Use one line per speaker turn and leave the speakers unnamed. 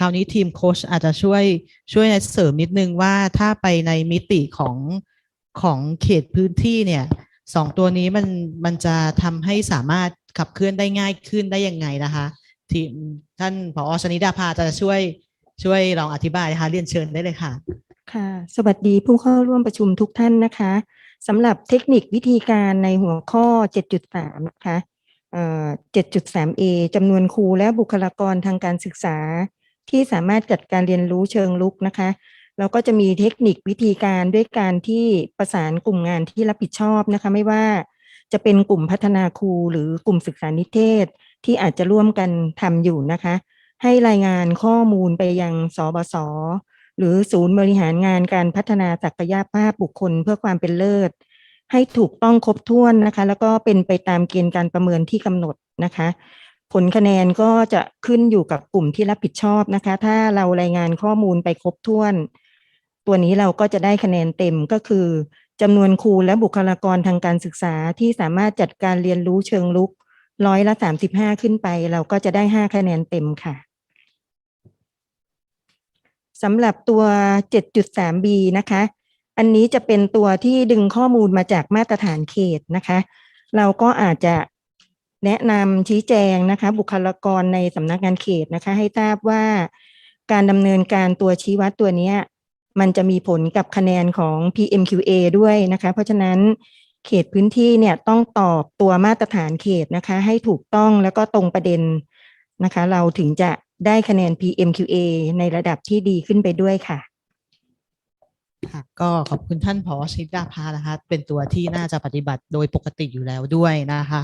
คราวนี้ทีมโค้ชอาจจะช่วยช่วยเสริมนิดนึงว่าถ้าไปในมิติของของเขตพื้นที่เนี่ยสองตัวนี้มันมันจะทำให้สามารถขับเคลื่อนได้ง่ายขึ้นได้ยังไงนะคะทีมท่านผอชนิดาภาจะช่วยช่วยลองอธิบายนะคะเรียนเชิญได้เลยค่ะ
ค่ะ สวัสดีผู้เข้าร่วมประชุมทุกท่านนะคะสำหรับเทคนิควิธีการในหัวข้อ 7.3 นะคะเอ่อ 7.3a จำนวนครูและบุคลากรทางการศึกษา ที่สามารถจัดการเรียนรู้เชิงลุกนะคะเราก็จะมีเทคนิควิธีการด้วยการที่ประสานกลุ่มงานที่รับผิดชอบนะคะ ไม่ว่าจะเป็นกลุ่มพัฒนาครูหรือกลุ่มศึกษานิเทศ ที่อาจจะร่วมกันทำอยู่นะคะ ให้รายงานข้อมูลไปยังสบสหรือศูนย์บริหารงานการพัฒนาศักยภาพบุคคลเพื่อความเป็นเลิศ ให้ถูกต้องครบถ้วนนะคะ แล้วก็เป็นไปตามเกณฑ์การประเมินที่กำหนดนะคะ ผลคะแนนก็จะขึ้นอยู่กับกลุ่มที่รับผิดชอบนะคะ ถ้าเรารายงานข้อมูลไปครบถ้วน ตัวนี้เราก็จะได้คะแนนเต็มก็คือจำนวนครูและบุคลากรทางการศึกษาที่สามารถจัดการเรียนรู้เชิงลุกร้อยละสามสิบห้าขึ้นไป เราก็จะได้ห้าคะแนนเต็มค่ะสำหรับตัว 7.3b นะคะ อันนี้จะเป็นตัวที่ดึงข้อมูลมาจากมาตรฐานเขตนะคะ เราก็อาจจะ แนะนำชี้แจงนะคะ บุคลากรในสำนักงานเขตนะคะ ให้ทราบว่าการดำเนินการตัวชี้วัดตัวเนี้ยมันจะมีผลกับคะแนนของ PMQA ด้วยนะคะ เพราะฉะนั้นเขตพื้นที่เนี่ยต้องตอบตัวมาตรฐานเขตนะคะ ให้ถูกต้องแล้วก็ตรงประเด็นนะคะ เราถึงจะได้คะแนน PMQA ในระดับที่ดีขึ้นไปด้วยค่ะ
ค่ะก็ขอบคุณท่านผอชิดาภานะคะ เป็นตัวที่น่าจะปฏิบัติโดยปกติอยู่แล้วด้วยนะคะ